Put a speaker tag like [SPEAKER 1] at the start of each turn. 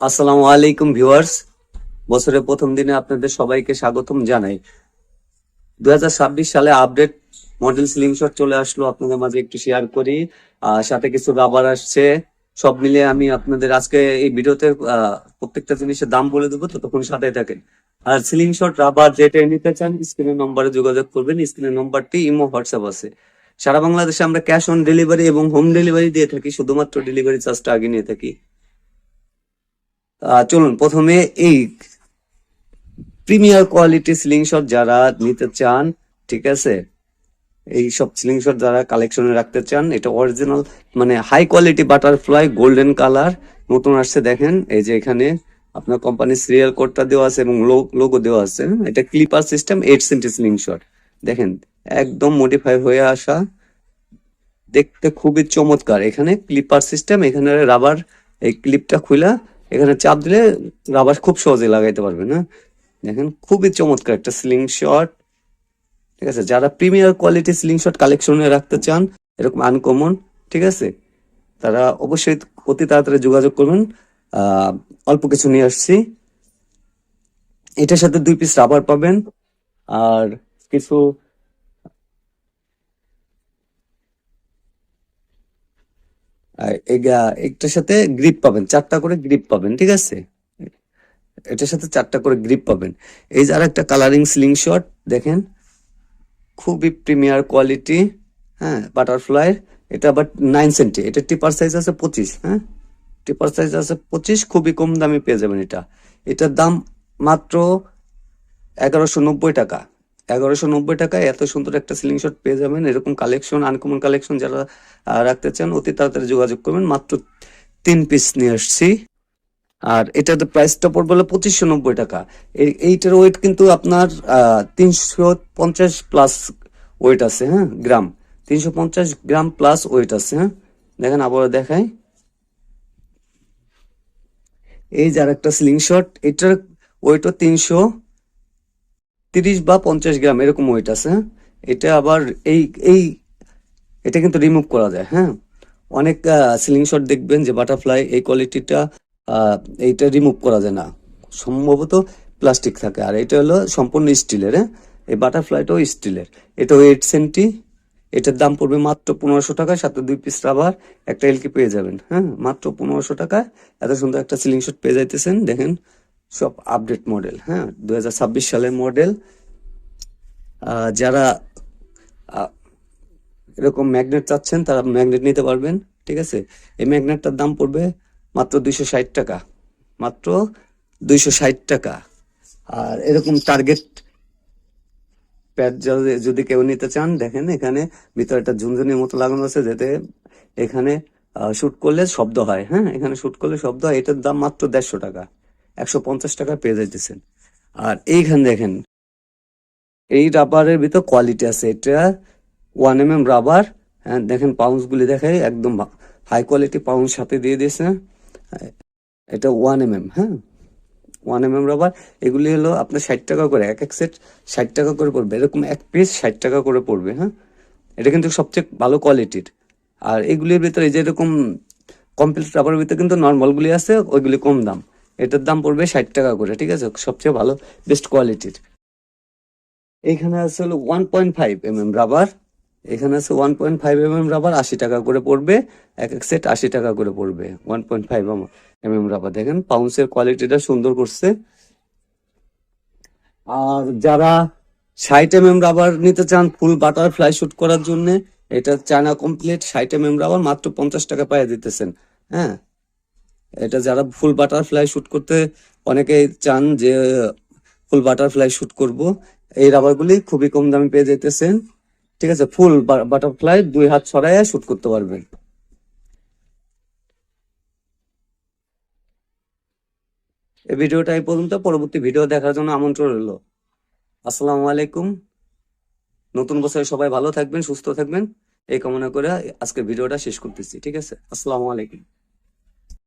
[SPEAKER 1] আসসালামু আলাইকুম ভিউয়ার্স। বছরের প্রথম দিনে আপনাদের সবাইকে স্বাগতম জানাই। দুই হাজার ছাব্বিশ সালে আপডেট মডেল স্লিং শট চলে আসলো, আপনাদের মাঝে একটু শেয়ার করি। আর সাথে কিছু রাবার আসছে, সব মিলিয়ে আমি আপনাদের আজকে এই ভিডিওতে প্রত্যেকটা জিনিসের দাম বলে দেবো, ততক্ষণ সাথে থাকেন। আর সিলিং শট রাবার যেটা নিতে চান স্ক্রিনের নম্বরে যোগাযোগ করবেন স্ক্রিনের নম্বরটি ইমো হোয়াটসঅ্যাপ আছে। সারা বাংলাদেশে আমরা ক্যাশ অন ডেলিভারি এবং হোম ডেলিভারি দিয়ে থাকি, শুধুমাত্র ডেলিভারি চার্জটা আগে নিয়ে থাকি। চলুন, প্রথমে এই প্রিমিয়ার কোয়ালিটি স্লিং শট যারা নিতে চান, ঠিক আছে? এই সব স্লিং শট যারা কালেকশনে রাখতে চান, এটা অরিজিনাল মানে high quality butterfly golden colour নতুন আসছে, দেখেন, এই যে এখানে আপনার কোম্পানির সিরিয়াল কোডটা দেওয়া আছে এবং লোগো দেওয়া আছে। এটা clipper system eight centi sling shot দেখেন, একদম মডিফাই হয়ে আসা। দেখতে খুবই চমৎকার। এখানে ক্লিপার সিস্টেম এখানে রাবার এই ক্লিপটা খুলা এখানে চাপ দিলে রাবার খুব সহজে লাগাইতে পারবেন হ্যাঁ? দেখেন, খুবই চমৎকার একটা স্লিং শট ঠিক আছে? যারা প্রিমিয়ার কোয়ালিটি স্লিং শট কালেকশনে রাখতে চান, এরকম আনকমন ঠিক আছে? তারা অবশ্যই অতি তাড়াতাড়ি যোগাযোগ করবেন। অল্প কিছু নিয়ে আসছি। এটার সাথে দুই পিস রাবার পাবেন, আর কিছু আর এগা- একটার সাথে গ্রিপ পাবেন, চারটা করে গ্রিপ পাবেন, ঠিক আছে? এটার সাথে চারটা করে গ্রিপ পাবেন। এই যে আর একটা কালারিং স্লিং শট দেখেন? খুবই প্রিমিয়ার কোয়ালিটি হ্যাঁ বাটারফ্লাই এটা আবার নাইন সেন্টি এটা টিপার সাইজ আছে পঁচিশ হ্যাঁ? টিপার সাইজ আছে পঁচিশ, খুবই কম দামে পেয়ে যাবেন এটা। এটার দাম মাত্র এগারোশো নব্বই টাকা। এগারোশো নব্বই টাকায় এত সুন্দর একটা সিলিং শট পেয়ে যাবেন। এরকম কালেকশন আনকমন কালেকশন যারা রাখতে চান, অতি তাড়াতাড়ি যোগাযোগ করবেন। মাত্র তিন পিস নিয়ে আসছি। আর এটার প্রাইসটা পড়বে হলো পঁচিশশো নব্বই টাকা। এই- এইটার ওয়েট কিন্তু আপনার তিনশো পঞ্চাশ প্লাস ওয়েট আছে হ্যাঁ গ্রাম। তিনশো পঞ্চাশ গ্রাম প্লাস ওয়েট আছে হ্যাঁ। দেখেন, আবার দেখাই। এই যে আর একটা স্লিং শট এটার ওয়েটও তিনশো। তিরিশ বা পঞ্চাশ গ্রাম, এরকম ওয়েট আছে হ্যাঁ? এটা আবার এই এই, এটা কিন্তু রিমুভ করা যায় হ্যাঁ? অনেক সিলিং শট দেখবেন যে বাটারফ্লাই এই কোয়ালিটিটা এইটা রিমুভ করা যায় না। সম্ভবত প্লাস্টিক থাকে। আর এটা হলো সম্পূর্ণ স্টিলের হ্যাঁ? এই বাটারফ্লাইটাও স্টিলের। এটাও এইট সেন্টি এটার দাম পড়বে মাত্র পনেরোশো টাকা সাথে দুই পিস রাবার একটা এলকি পেয়ে যাবেন হ্যাঁ? মাত্র পনেরোশো টাকায়। এত সুন্দর একটা সিলিং শট পেয়ে যাইতেছেন, দেখেন। সব আপডেট মডেল হ্যাঁ? দু হাজার ছাব্বিশ সালের মডেল যারা এরকম ম্যাগনেট চাচ্ছেন, তারা ম্যাগনেট নিতে পারবেন, ঠিক আছে? এই ম্যাগনেটটার দাম পড়বে মাত্র দুইশো ষাট টাকা, মাত্র দুইশো ষাট টাকা। আর এরকম টার্গেট প্যাড যদি কেউ নিতে চান, দেখেন এখানে ভিতরে একটা ঝুনঝুনির মতো লাগানো আছে, যাতে এখানে শুট করলে শব্দ হয় হ্যাঁ? এখানে শুট করলে শব্দ হয়, এটার দাম মাত্র দেড়শো টাকা। একশো পঞ্চাশ টাকা পেয়ে যাইতেছেন। আর এইখানে দেখেন, এই রাবারের ভিতর কোয়ালিটি আছে। এটা ওয়ান এম এম রাবার হ্যাঁ দেখেন পাউন্স গুলি দেখাই একদম হাই কোয়ালিটি পাউন্স সাথে দিয়ে দিয়েছে। এটা ওয়ান এম এম হ্যাঁ ওয়ান এম এম রাবার এগুলি হলো আপনার ষাট টাকা করে, এক এক সেট ষাট টাকা করে পড়বে। এরকম এক পিস ষাট টাকা করে পড়বে হ্যাঁ। এটা কিন্তু সবচেয়ে ভালো কোয়ালিটির আর এগুলির ভিতরে এই যে এরকম কমপ্লিট রাবারের ভিতরে কিন্তু নর্মালগুলি আছে, ওইগুলি কম দাম। এটার দাম পড়বে ষাট টাকা করে, ঠিক আছে? সবচেয়ে ভালো বেস্ট কোয়ালিটির এখানে আছে হলো one point five M M rubber এখানে আছে one point five M M rubber আশি টাকা করে পড়বে। এক এক সেট আশি টাকা করে পড়বে one point five M M rubber দেখেন পাউন্সের কোয়ালিটিটা সুন্দর করছে। আর যারা ষাট এম এম রাবার নিতে চান ফুল বাটারফ্লাই শুট করার জন্য, এটা চায়না কমপ্লিট ষাট এম এম রাবার মাত্র পঞ্চাশ টাকা পায়ে দিতেছেন হ্যাঁ? এটা যারা ফুল বাটারফ্লাই শুট করতে অনেকেই চান যে, ফুল বাটারফ্লাই শুট করব। এই রাবারগুলি খুবই কম দামে পেয়ে যেতেছেন ঠিক আছে, ফুল বাটারফ্লাই দুই হাত ছড়াইয়া শুট করতে পারবেন। এই ভিডিওটা এই পর্যন্ত। পরবর্তী ভিডিও দেখার জন্য আমন্ত্রণ রইল। আসসালামু আলাইকুম। নতুন বছরে সবাই ভালো থাকবেন, সুস্থ থাকবেন। এই কামনা করে আজকের ভিডিওটা শেষ করতেছি। ঠিক আছে, আসসালামু আলাইকুম।